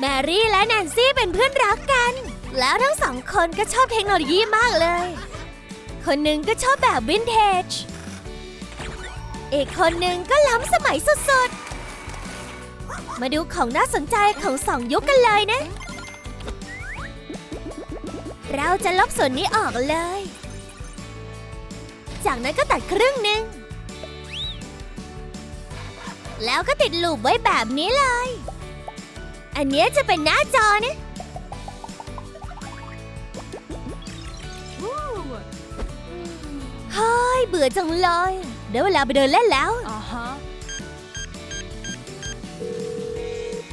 แมรี่และแนนซี่เป็นเพื่อนรักกัน แล้วทั้งสองคนก็ชอบเทคโนโลยีมากเลย คนหนึ่งก็ชอบแบบวินเทจ อีกคนหนึ่งก็ล้ำสมัยสุดๆ มาดูของน่าสนใจของสองยุคกันเลยนะ เราจะลบส่วนนี้ออกเลย จากนั้นก็ตัดครึ่งหนึ่ง แล้วก็ติดลูปไว้แบบนี้เลย อันเนี้ยจะเป็นหน้าจอนะเฮ้ยเบื่อจังเลยเดี๋ยวเวลาไปเดินเล่นแล้ว Uh huh.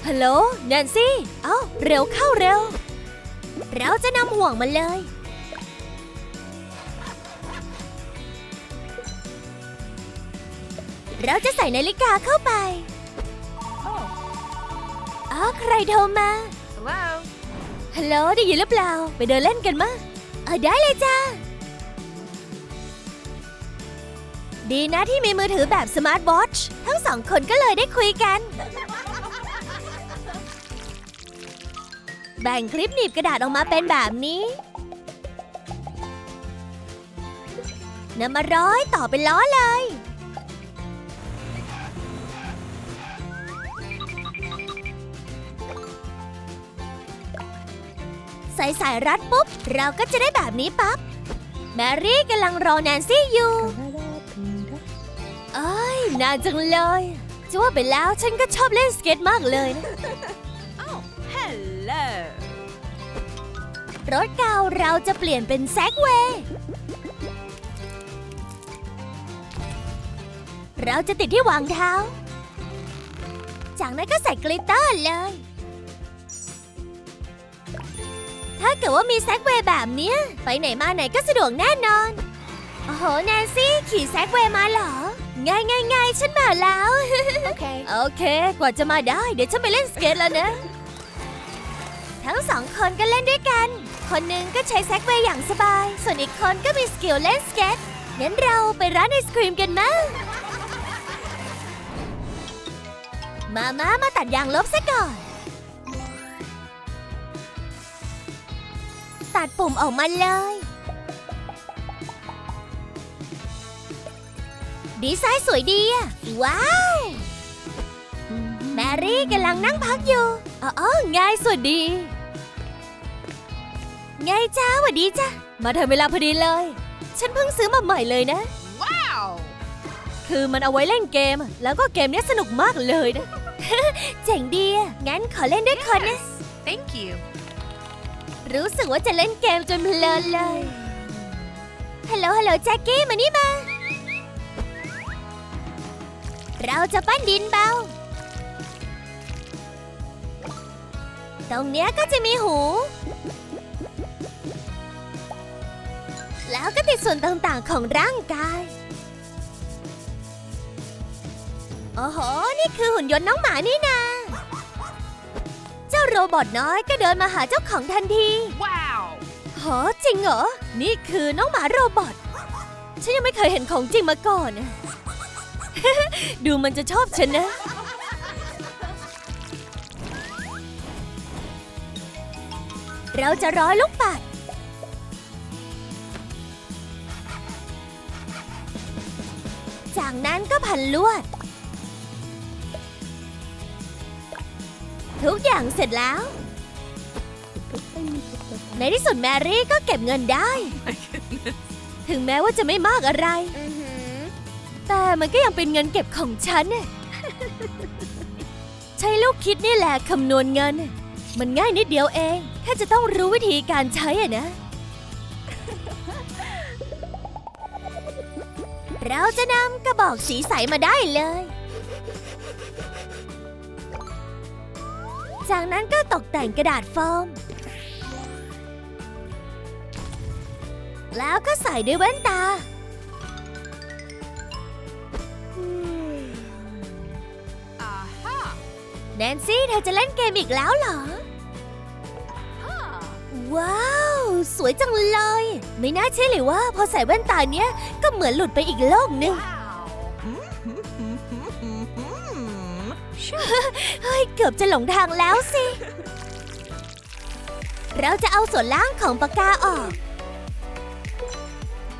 ฮัลโหลแนนซี่ เอ้า เร็วเข้าเร็ว เราจะนำห่วงมาเลย เราจะใส่นาฬิกาเข้าไป Oh. อ๋อใครโทรมา Hello. ฮัลโหลได้ยินหรือเปล่า ไปเดินเล่นกันมะเออได้เลยจ้า ดีนะที่มีมือถือแบบสมาร์ทวอทช์ทั้งสองคนก็เลยได้คุยกัน แบ่งคลิปหนีบกระดาษออกมาเป็นแบบนี้นำมาร้อยต่อเป็นล้อเลย ใส่สายรัดปุ๊บ เราก็จะได้แบบนี้ปั๊บ แมรี่กำลังรอแนนซี่อยู่เอ้ยนานจังเลยจะว่าไปแล้วฉันก็ชอบเล่นสเก็ตมากเลยนะ Oh, hello. รถเก่าเราจะเปลี่ยนเป็นแซกเวย์เราจะติดที่วางเท้า จากนั้นก็ใส่กลิตเตอร์เลย ถ้าเกิดว่ามีแซกเวย์แบบเนี้ย ไปไหนมาไหนก็สะดวกแน่นอน โอ้โห แนนซี่ ขี่แซกเวย์มาเหรอ ง่ายง่ายง่ายฉันมาแล้ว Okay. โอเค กว่าจะมาได้ เดี๋ยวฉันไปเล่นสเก็ตแล้วนะ ทั้งสองคนก็เล่นด้วยกัน คนหนึ่งก็ใช้แซกเวย์อย่างสบาย ส่วนอีกคนก็มีสกิลเล่นสเก็ตงั้นเราไปร้านไอศครีมกันมั้งมามามาตัดยางลบซะก่อน ตัดปุ่มออกมาเลย ดีไซน์สวยดีอะว้าว แมรี่กำลังนั่งพักอยู่อ๋อออไงสวัสดีไงจ้าสวัสดีจ้ามาทันเวลาพอดีเลย ฉันเพิ่งซื้อมาใหม่เลยนะ Wow. คือมันเอาไว้เล่นเกม แล้วก็เกมเนี้ยสนุกมากเลยนะ เจ๋งดีอะงั้นขอเล่นด้วยคนนะ Thank you. รู้สึกว่าจะเล่นเกมจนเพลินเลย ฮัลโหลฮัลโหลแจ็คกี้มานี่มา เราจะปั้นดินเบา ตรงเนี้ยก็จะมีหู แล้วก็ติดส่วนต่างๆของร่างกาย โอ้โห นี่คือหุ่นยนต์น้องหมานี่นาเจ้า โรบอทน้อยก็เดินมาหาเจ้าของทันที Wow. หอจริงเหรอ นี่คือน้องหมาโรบอท ฉันยังไม่เคยเห็นของจริงมาก่อนนะดูมันจะชอบฉันนะ เราจะร้อยลูกปัด จากนั้นก็พันลวด ทุกอย่างเสร็จแล้ว ในที่สุดแมรี่ก็เก็บเงินได้ ถึงแม้ว่าจะไม่มากอะไร แต่มันก็ยังเป็นเงินเก็บของฉัน ใช้ลูกคิดนี่แหละคำนวณเงิน มันง่ายนิดเดียวเอง แค่จะต้องรู้วิธีการใช้อะนะ เราจะนำกระบอกสีใสมาได้เลย จากนั้นก็ตกแต่งกระดาษโฟม แล้วก็ใส่ด้วยแว่นตา Aha. แนนซี่เธอจะเล่นเกมอีกแล้วเหรอ Huh. ว้าว สวยจังเลย ไม่น่าเชื่อเลยว่าพอใส่แว่นตาเนี้ยก็เหมือนหลุดไปอีกโลกหนึ่ง เฮ้ย เกือบจะหลงทางแล้วสิ เราจะเอาส่วนล่างของปากกาออก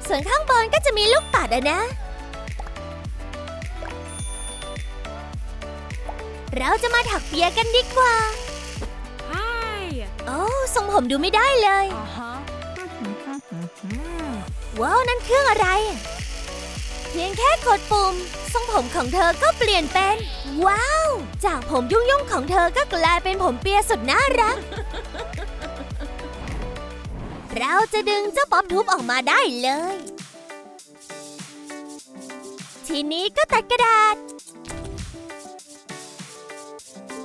ส่วนข้างบนก็จะมีลูกปัดอะนะ เราจะมาถักเปียกันดีกว่า Hi. โอ้ทรงผมดูไม่ได้เลย Uh huh. ว้าว นั่นเครื่องอะไรเพียงแค่กดปุ่ม ทรงผมของเธอก็เปลี่ยนเป็น ว้าว จากผมยุ่งๆของเธอก็กลายเป็นผมเปียสุดน่ารัก เราจะดึงเจ้าป๊อปทุบออกมาได้เลย ทีนี้ก็ตัดกระดาษ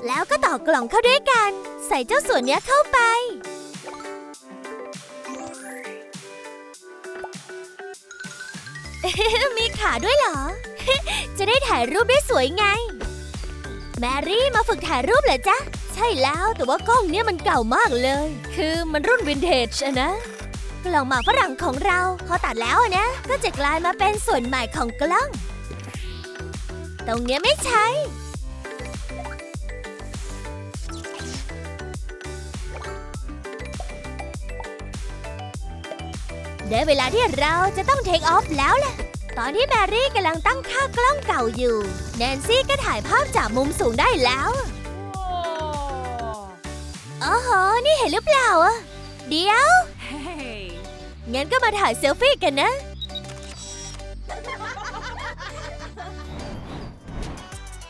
แล้วก็ต่อกล่องเข้าด้วยกัน ใส่เจ้าส่วนเนี้ยเข้าไป มีขาด้วยเหรอ จะได้ถ่ายรูปได้สวยไง แมรี่มาฝึกถ่ายรูปเหรอจ๊ะ ใช่แล้วแต่ว่ากล้องเนี้ยมันเก่ามากเลย คือมันรุ่นวินเทจอะนะ กล่องหมากฝรั่งของเรา พอตัดแล้วนะ ก็จะกลายมาเป็นส่วนใหม่ของกล้อง ตรงเนี้ยไม่ใช่ ได้เวลาที่เราจะต้องเทคออฟแล้วล่ะ ตอนที่แมรี่กำลังตั้งค่ากล้องเก่าอยู่ แนนซี่ก็ถ่ายภาพจากมุมสูงได้แล้ว Whoa. โอ้โห นี่เห็นหรือเปล่าอะเดี๋ยว Hey. งั้นก็มาถ่ายเซลฟี่กันนะ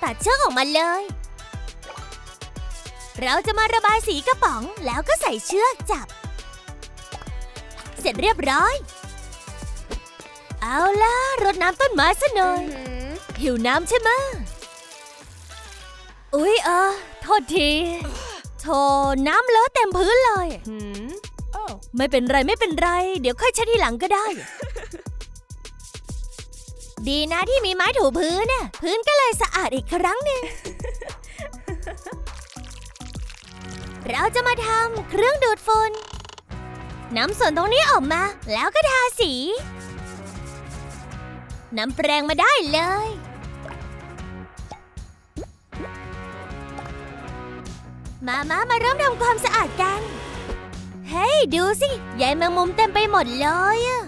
ตัดเชือกออกมาเลย เราจะมาระบายสีกระป๋องแล้วก็ใส่เชือกจับ เสร็จเรียบร้อย เอาล่ะรดน้ำต้นไม้ซะหน่อย หิวน้ำใช่ไหมะอุ๊ยเออโทษทีโธ่น้ำเลอะเต็มพื้นเลย Hmm. Oh. ไม่เป็นไรไม่เป็นไร เดี๋ยวค่อยเช็ดทีหลังก็ได้ ดีนะที่มีไม้ถูพื้นน่ะพื้นก็เลยสะอาดอีกครั้งหนึ่งเราจะมาทำเครื่องดูดฝุ่น นำส่วนตรงนี้ออกมา แล้วก็ทาสีนำแปรงมาได้เลย มามามาเริ่มทำความสะอาดกัน เฮ้ย ดูสิใยแมงมุมเต็มไปหมดเลยอะ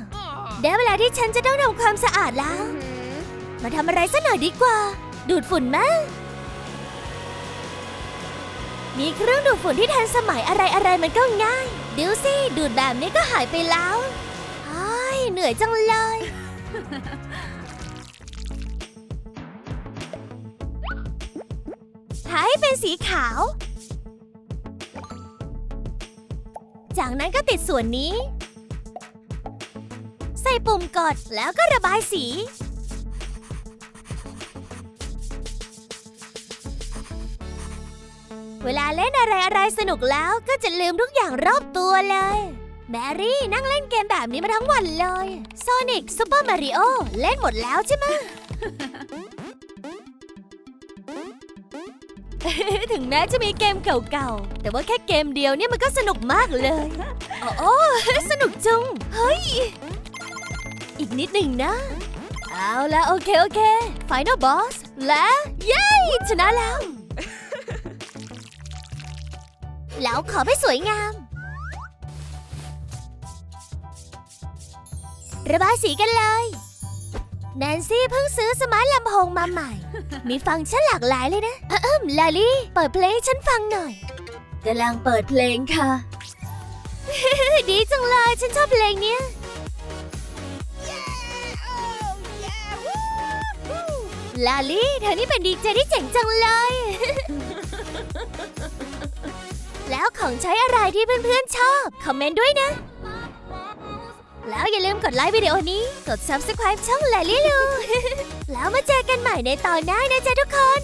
ได้เวลาที่ฉันจะต้องทำความสะอาดแล้ว มาทำอะไรสักหน่อยดีกว่า ดูดฝุ่นมามีเครื่องดูดฝุ่นที่ทันสมัยอะไรอะไรมันก็ง่าย ดูสิดูดแบบนี้ก็หายไปแล้วเฮ้ยเหนื่อยจังเลยทาให้เป็นสีขาว จากนั้นก็ติดส่วนนี้ ใส่ปุ่มกดแล้วก็ระบายสี เวลาเล่นอะไรอะไรสนุกแล้วก็จะลืมทุกอย่างรอบตัวเลย แมรี่นั่งเล่นเกมแบบนี้มาทั้งวันเลยโซนิกซูเปอร์มาริโอเล่นหมดแล้วใช่ไหมถึงแม้จะมีเกมเก่าๆ แต่ว่าแค่เกมเดียวเนี่ยมันก็สนุกมากเลย โอ้อสนุกจุงเฮ้ย อีกนิดหนึ่งนะ เอาละโอเค โอเค Final Boss และเย้ชนะแล้ว แล้วขอไปสวยงาม ระบายสีกันเลย แนนซี่เพิ่งซื้อสมาร์ทลำโพงมาใหม่ มีฟังก์ชันหลากหลายเลยนะอะเอิ่มลาลี่ เปิดเพลงให้ฉันฟังหน่อยกำลังเปิดเพลงค่ะ ดีจังเลย ฉันชอบเพลงเนี้ยลาลี่เธอนี่เป็นดีเจที่เจ๋งจังเลย แล้วของใช้อะไรที่เพื่อนๆชอบ คอมเมนต์ด้วยนะ แล้วอย่าลืมกดไลค์วิดีโอนี้ กด subscribe ช่องแลลี่ลูแล้วมาเจอกันใหม่ในตอนหน้านะจ๊ะทุกคน